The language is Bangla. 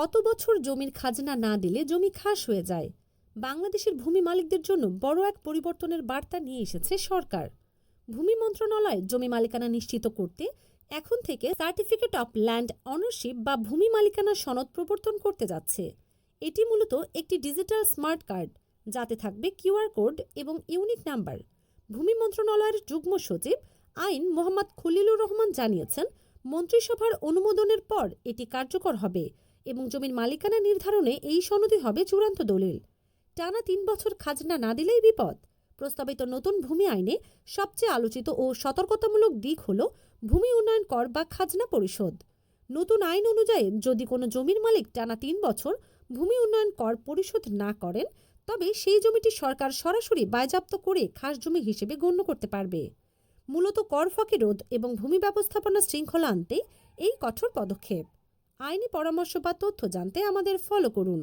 কত বছর জমির খাজনা না দিলে জমি খাস হয়ে যায়? বাংলাদেশের ভূমি মালিকদের জন্য বড় এক পরিবর্তনের বার্তা নিয়ে এসেছে সরকার। ভূমি মন্ত্রণালয় জমি মালিকানা নিশ্চিত করতে এখন থেকে সার্টিফিকেট অফ ল্যান্ড অনারশিপ বা ভূমি মালিকানা সনদ প্রবর্তন করতে যাচ্ছে। এটি মূলত একটি ডিজিটাল স্মার্ট কার্ড, যাতে থাকবে কিউআর কোড এবং ইউনিক নাম্বার। ভূমি মন্ত্রণালয়ের যুগ্ম সচিব আইন মোহাম্মদ খলিলুর রহমান জানিয়েছেন, মন্ত্রিসভার অনুমোদনের পর এটি কার্যকর হবে। এবং জমির মালিকানা নির্ধারণে এই সনদই হবে চূড়ান্ত দলিল। টানা তিন বছর খাজনা না দিলেই বিপদ। প্রস্তাবিত নতুন ভূমি আইনে সবচেয়ে আলোচিত ও সতর্কতামূলক দিক হল ভূমি উন্নয়ন কর বা খাজনা পরিশোধ। নতুন আইন অনুযায়ী যদি কোনো জমির মালিক টানা তিন বছর ভূমি উন্নয়ন কর পরিশোধ না করেন, তবে সেই জমিটি সরকার সরাসরি বাজেয়াপ্ত করে খাস জমি হিসেবে গণ্য করতে পারবে। মূলত কর ফাঁকি রোধ এবং ভূমি ব্যবস্থাপনা শৃঙ্খলা আনতে এই কঠোর পদক্ষেপ। আইনি পরামর্শ বা তথ্য জানতে আমাদের ফলো করুন।